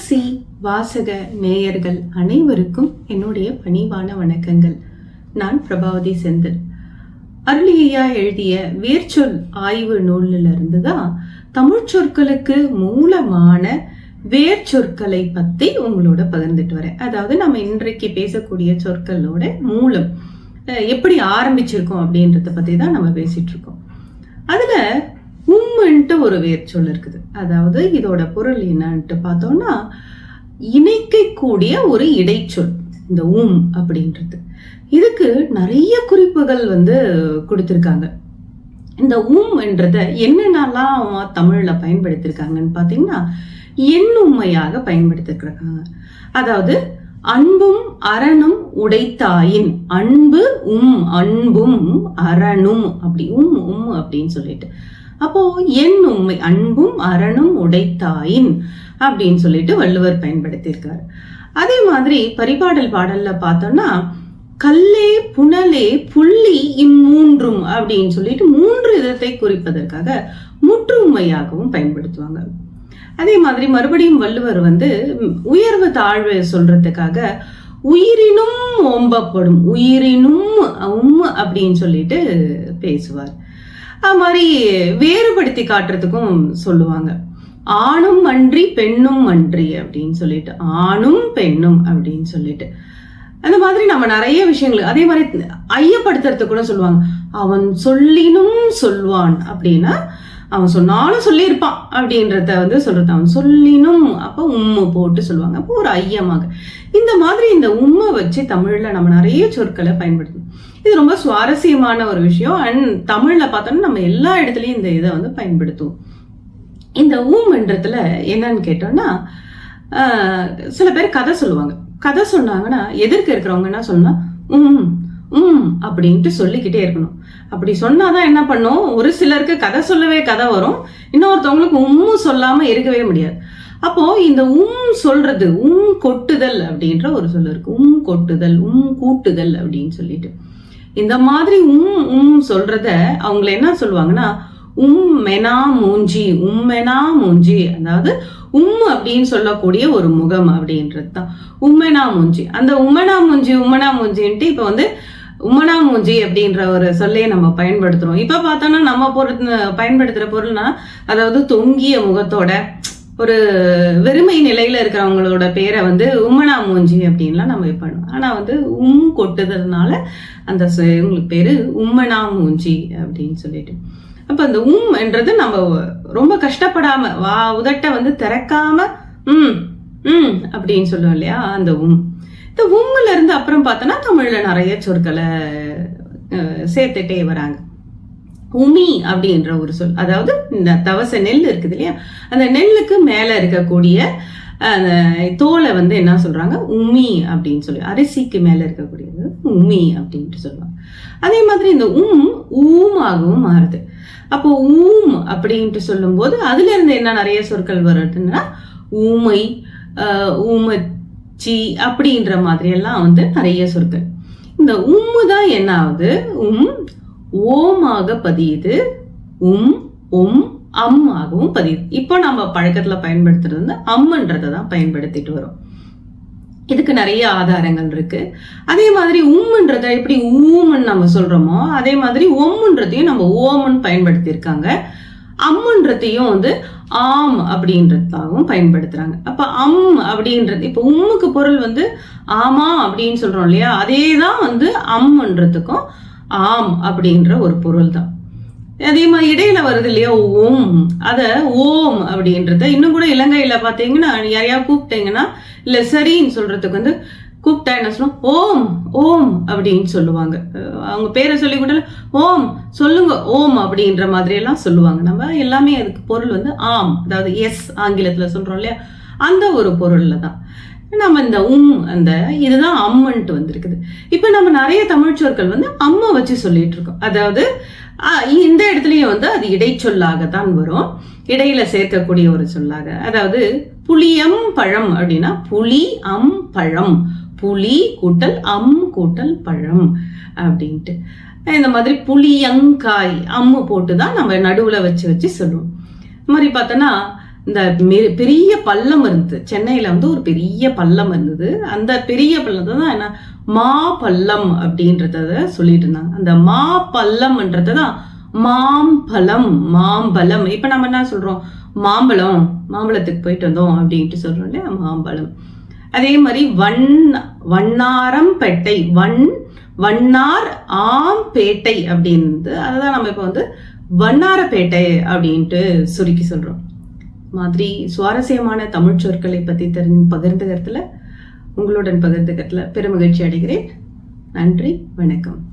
Galaxy வாசக நேயர்கள் அனைவருக்கும் என்னுடைய பணிவான வணக்கங்கள். நான் பிரபாவதி செந்தில். அருளியா எழுதிய வேர்ச்சொல் ஆய்வு நூலில் இருந்து தான் தமிழ் சொற்களுக்கு மூலமான வேர்ச்சொற்களை பத்தி உங்களோட பகிர்ந்துட்டு வரேன். அதாவது நம்ம இன்றைக்கு பேசக்கூடிய சொற்களோட மூலம் எப்படி ஆரம்பிச்சிருக்கோம் அப்படின்றத பத்தி தான் நம்ம பேசிட்டு இருக்கோம். அதுல ஒரு வேர்ச்சொல் இருக்குது. அதாவது இதோட பொருள் என்னன்ட்டு பார்த்தோம்னா இணைக்கக்கூடிய ஒரு இடைச்சொல் இந்த ஊம் அப்படின்றது. இதுக்கு நிறைய குறிப்புகள் வந்து கொடுத்துருக்காங்க. இந்த ஊம் என்றத என்னென்னலாம் தமிழ்ல பயன்படுத்தியிருக்காங்கன்னு பார்த்தீங்கன்னா எண்ணுமையாக பயன்படுத்திருக்கிறாங்க அதாவது அன்பும் அரணும் உடைத்தாயின் அன்பு உம் அன்பும் அரணும் அப்படி உம் உம் அப்படின்னு சொல்லிட்டு. அப்போ என் உண்மை அன்பும் அரணும் உடைத்தாயின் அப்படின்னு சொல்லிட்டு வள்ளுவர் பயன்படுத்தியிருக்காரு. அதே மாதிரி பரிபாடல் பாடல்ல பார்த்தோம்னா கல்லே புனலே புள்ளி இம்மூன்றும் அப்படின்னு சொல்லிட்டு மூன்று விதத்தை குறிப்பதற்காக முற்றுமையாகவும் பயன்படுத்துவாங்க. அதே மாதிரி மறுபடியும் வள்ளுவர் வந்து உயர்வு தாழ்வு சொல்றதுக்காக உயிரினும் ஓம்பப்படும் உயிரினும் அப்படின்னு சொல்லிட்டு பேசுவார். அது மாதிரி வேறுபடுத்தி காட்டுறதுக்கும் சொல்லுவாங்க. ஆணும் அன்றி பெண்ணும் அன்றி அப்படின்னு சொல்லிட்டு ஆணும் பெண்ணும் அப்படின்னு சொல்லிட்டு. அந்த மாதிரி நம்ம நிறைய விஷயங்கள் அதே மாதிரி ஐயப்படுத்துறது கூட சொல்லுவாங்க. அவன் சொல்லினும் சொல்வான் அப்படின்னா அவன் சொன்னாலும் சொல்லியிருப்பான் அப்படின்றத வந்து சொல்றது. அவன் சொல்லினும் அப்போ உம்மை போட்டு சொல்லுவாங்க. அப்போ ஒரு ஐயமாக. இந்த மாதிரி இந்த உம்மை வச்சு தமிழ்ல நம்ம நிறைய சொற்களை பயன்படுத்தணும். இது ரொம்ப சுவாரஸ்யமான ஒரு விஷயம். அண்ட் தமிழ்ல பார்த்தோம்னா நம்ம எல்லா இடத்துலையும் இந்த இதை வந்து பயன்படுத்துவோம். இந்த ஊம்ன்றதுல என்னன்னு கேட்டோம்னா சில பேர் கதை சொல்லுவாங்க. கதை சொன்னாங்கன்னா எதிர்க்க இருக்கிறவங்க என்ன சொல்லணும் உம் உம் அப்படின்ட்டு சொல்லிக்கிட்டே இருக்கணும். அப்படி சொன்னாதான் என்ன பண்ணும்? ஒரு சிலருக்கு கதை சொல்லவே கதை வரும். இன்னொருத்தவங்களுக்கு உம்மும் சொல்லாம இருக்கவே முடியாது. அப்போ இந்த உம் சொல்றது உம் கொட்டுதல் அப்படின்ற ஒரு சொல் இருக்கு. உம் கொட்டுதல் உம் கூட்டுதல் அப்படின்னு சொல்லிட்டு. இந்த மாதிரி உம் உம் சொல்றத அவங்கள என்ன சொல்லுவாங்கன்னா உம் மெனா மூஞ்சி உம்மெனா மூஞ்சி. அதாவது உம் அப்படின்னு சொல்லக்கூடிய ஒரு முகம் அப்படின்றது தான். உம்மெனா மூஞ்சி. அந்த உம்மெனா மூஞ்சி உம்மனா மூஞ்சின்ட்டு இப்போ வந்து உம்மனா மூஞ்சி அப்படின்ற ஒரு சொல்லையே நம்ம பயன்படுத்துறோம். இப்ப பார்த்தோம்னா நம்ம பொருள் பயன்படுத்துற பொருள்னா அதாவது தொங்கிய முகத்தோட ஒரு வெறுமை நிலையில இருக்கிறவங்களோட பேரை வந்து உம்மனா மூஞ்சி அப்படின்லாம் நம்ம பண்ணுவோம். ஆனா வந்து உம் கொட்டுதல்னால அந்த இவங்களுக்கு பேரு உம்மனா மூஞ்சி அப்படின்னு சொல்லிட்டு. அப்ப அந்த உம் என்றது நம்ம ரொம்ப கஷ்டப்படாம வா உதட்ட வந்து திறக்காம ம் ம் அப்படின்னு சொல்லுவோம் இல்லையா? அந்த உம். இந்த உம்முல இருந்து அப்புறம் பார்த்தோன்னா தமிழ்ல நிறைய சொற்களை சேர்த்துட்டே வராங்க. உமி அப்படின்ற ஒரு சொல் அதாவது இந்த தவச நெல் இருக்குது இல்லையா? அந்த நெல்லுக்கு மேல இருக்கக்கூடிய அந்த தோலை வந்து என்ன சொல்றாங்க? உமி அப்படின்னு சொல்லி அரிசிக்கு மேல இருக்கக்கூடியது உமி அப்படின்ட்டு சொல்லுவாங்க. அதே மாதிரி இந்த உம் ஊமாகவும் மாறுது. அப்போ ஊம் அப்படின்ட்டு சொல்லும்போது அதுல இருந்து என்ன நிறைய சொற்கள் வருதுன்னா ஊமை ஆஹ், சி அப்படின்ற மாதிரி எல்லாம் வந்து நிறைய சொற்கள். இந்த உம்மு தான் என்ன ஆகுது உம் ஓமாக பதியுது. உம் உம் அம் ஆகவும் பதியுது. இப்போ நம்ம பழக்கத்துல பயன்படுத்துறது வந்து அம்ன்றதை தான் பயன்படுத்திட்டு வரோம். இதுக்கு நிறைய ஆதாரங்கள் இருக்கு. அதே மாதிரி உம்ன்றத எப்படி ஊமன் நம்ம சொல்றோமோ அதே மாதிரி ஒம்ன்றதையும் நம்ம ஓமன் பயன்படுத்தியிருக்காங்க. அம்முன்றதையும் வந்து ஆம் அப்படின்றதாகவும் பயன்படுத்துறாங்க. அப்ப அம் அப்படின்றது இப்ப உம்முக்கு பொருள் வந்து ஆமா அப்படின்னு சொல்றோம் இல்லையா? அதே தான் வந்து அம்ன்றதுக்கும் ஆம் அப்படின்ற ஒரு பொருள் தான் அதே மாதிரி இடையில வருது இல்லையா? ஓம். அத ஓம் அப்படின்றத இன்னும் கூட இலங்கையில பாத்தீங்கன்னா யாரையா கூப்பிட்டீங்கன்னா இல்ல சரின்னு சொல்றதுக்கு வந்து கூப்பிட்டா என்ன சொல்லுவோம் ஓம் ஓம் அப்படின்னு சொல்லுவாங்க. அவங்க பேரை சொல்லி கூட ஓம் சொல்லுங்க ஓம் அப்படின்ற மாதிரி எல்லாம் சொல்லுவாங்க. நம்ம எல்லாமே அதுக்கு பொருள் வந்து ஆம் அதாவது எஸ் ஆங்கிலத்துல சொல்றோம் இல்லையா? அந்த ஒரு பொருள்ல தான். நம்ம இந்த உம் அந்த இதுதான் அம்மன்ட்டு வந்திருக்குது. இப்போ நம்ம நிறைய தமிழ்ச்சொற்கள் வந்து அம்மா வச்சு சொல்லிட்டு இருக்கோம். அதாவது இந்த இடத்துலயும் வந்து அது இடைச்சொல்லாக தான் வரும். இடையில சேர்க்கக்கூடிய ஒரு சொல்லாக. அதாவது புளியம் பழம் அப்படின்னா புளி அம் பழம். புளி கூட்டல் அம் கூட்டல் பழம் அப்படின்ட்டு. இந்த மாதிரி புளியங்காய் அம்மு போட்டு தான் நம்ம நடுவில் வச்சு வச்சு சொல்லுவோம். இந்த மாதிரி பார்த்தோன்னா இந்த பெரிய பள்ளம் இருந்தது. சென்னையில் வந்து ஒரு பெரிய பள்ளம் இருந்தது. அந்த பெரிய பள்ளத்தை தான் என்ன மா பள்ளம் அப்படின்றத சொல்லிட்டு இருந்தாங்க. அந்த மா பள்ளம்ன்றது தான் மாம்பழம் மாம்பழம் இப்போ நம்ம என்ன சொல்கிறோம் மாம்பழம் மாம்பழத்துக்கு போயிட்டு வந்தோம் அப்படின்ட்டு சொல்கிறோம் இல்லையா? மாம்பழம். அதே மாதிரி வண் வண்ணாரம்பேட்டை வண் வண்ணார் ஆம் பேட்டை அப்படின்றது அதுதான் நம்ம இப்போ வந்து வண்ணாரப்பேட்டை அப்படின்ட்டு சுருக்கி சொல்கிறோம் மாதிரி சுவாரஸ்யமான தமிழ் சொற்களை பற்றி தெரிஞ்சு பகிர்ந்துக்கிறதுல உங்களுடன் பகிர்ந்துக்கிறதுல பெருமகிழ்ச்சி அடைகிறேன். நன்றி வணக்கம்.